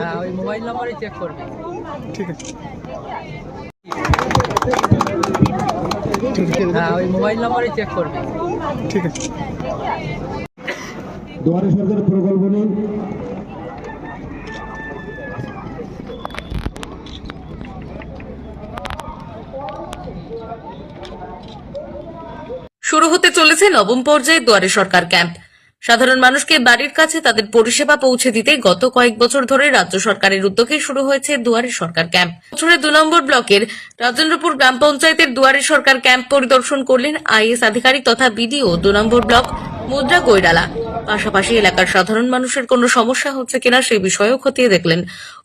হ্যাঁ ওই মোবাইল নম্বরে চেক করবে। ঠিক আছে। ঠিক আছে হ্যাঁ ওই মোবাইল নম্বরে চেক করবে। ঠিক আছে। দুয়ারে সরকার প্রকল্প নিয়ে শুরু হতে চলেছে নবম পর্যায়ে দুয়ারে সরকার ক্যাম্প। সাধারণ মানুষকে বাড়ির কাছে তাদের পরিষেবা পৌঁছে দিতে গত কয়েক বছর ধরে রাজ্য সরকারের উদ্যোগে শুরু হয়েছে দুয়ারে সরকার ক্যাম্প। বছরের দু নম্বর ব্লকের রাজেন্দ্রপুর গ্রাম পঞ্চায়েতের দুয়ারে সরকার ক্যাম্প পরিদর্শন করলেন আইএস আধিকারিক তথা বিডিও দু নম্বর ব্লক মুদ্রা গৈরালা। পাশাপাশি এলাকার সাধারণ মানুষের কোনো সমস্যা হচ্ছে কিনা সেই বিষয়েও খতিয়ে দেখলেন।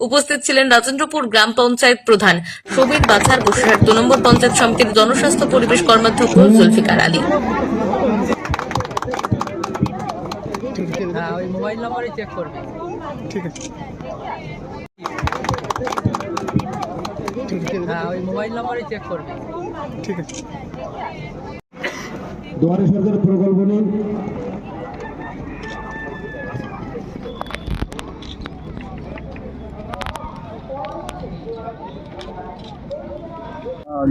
উপস্থিত ছিলেন রাজেন্দ্রপুর গ্রাম পঞ্চায়েত প্রধান সবির বাছার বসিরহাট দু নম্বর পঞ্চায়েত সমিতির জনস্বাস্থ্য পরিবেশ কর্মাধ্যক্ষ জুলফিকার আলী। হ্যাঁ ওই মোবাইল নম্বরে চেক করবে। ঠিক আছে। হ্যাঁ ওই মোবাইল নম্বরে চেক করবে। ঠিক আছে। দুয়ারে সরকার প্রকল্প নিয়ে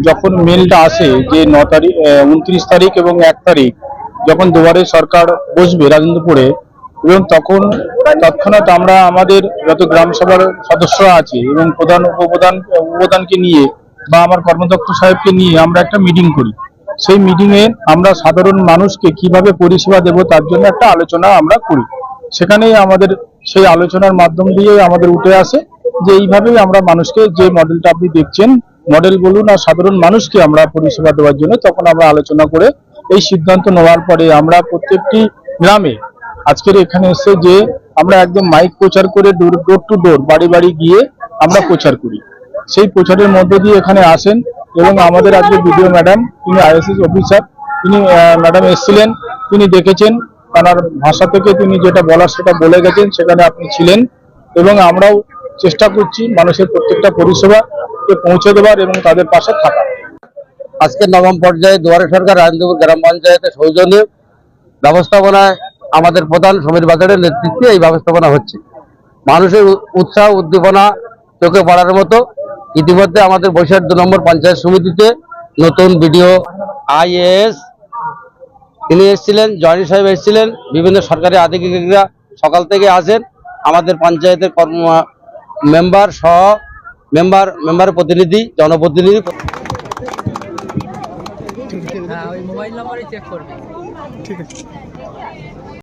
যখন মেলটা আসে যে ন তারিখ উনত্রিশ তারিখ এবং এক তারিখ, যখন দুবারে সরকার বসবে রাজেন্দ্রপুরে, এবং তখন তৎক্ষণাৎ আমরা আমাদের যত গ্রাম সভার সদস্যরা আছে এবং প্রধান উপপ্রধান, উপপ্রধানকে নিয়ে বা আমার কর্মদক্ষ সাহেবকে নিয়ে আমরা একটা মিটিং করি। সেই মিটিং এ আমরা সাধারণ মানুষকে কীভাবে পরিষেবা দেব তার জন্য একটা আলোচনা আমরা করি। সেখানেই আমাদের সেই আলোচনার মাধ্যম দিয়ে আমাদের উঠে আসে যে এইভাবেই আমরা মানুষকে যে মডেলটা আপনি দেখছেন মডেল বলুন আর সাধারণ মানুষকে আমরা পরিষেবা দেওয়ার জন্য তখন আমরা আলোচনা করে এই সিদ্ধান্ত নেওয়ার পরে আমরা প্রত্যেকটি গ্রামে আজকের এখানে এসে যে আমরা একদম মাইক প্রচার করে ডোর ডোর টু ডোর বাড়ি বাড়ি গিয়ে আমরা প্রচার করি। সেই প্রচারের মধ্য দিয়ে এখানে আসেন এবং আমাদের আজকে বিডিও ম্যাডাম তিনি আইএসএস অফিসার তিনি ম্যাডাম এসেছিলেন, তিনি দেখেছেন, তার ভাষা থেকে তিনি যেটা বলার সেটা বলে গেছেন, সেখানে আপনি ছিলেন এবং আমরাও চেষ্টা করছি মানুষের প্রত্যেকটা পরিষেবাকে পৌঁছে দেওয়ার এবং তাদের পাশে থাকা। আজকে নবম পর্যায়ে দুয়ারে সরকার রাজেন্দ্রপুর গ্রাম পঞ্চায়েতের সৌজন্যে ব্যবস্থাপনায় আমাদের প্রধান সমীর বাজারের নেতৃত্বে এই ব্যবস্থাপনা হচ্ছে। মানুষের উৎসাহ, উদ্দীপনা চোখে পড়ার মতো ইতিমধ্যে আমাদের বৈশাখ দু নম্বর পঞ্চায়েত সমিতিতে নতুন ভিডিও আইএএস তিনি এসেছিলেন, জয়নী সাহেব এসেছিলেন, বিভিন্ন সরকারি আধিকারিকরা সকাল থেকে আসেন। আমাদের পঞ্চায়েতের কর্ম, মেম্বার সহ মেম্বার মেম্বার প্রতিনিধি জনপ্রতিনিধি। ঠিক আছে হ্যাঁ ওই মোবাইল নম্বরে চেক করবে। ঠিক আছে।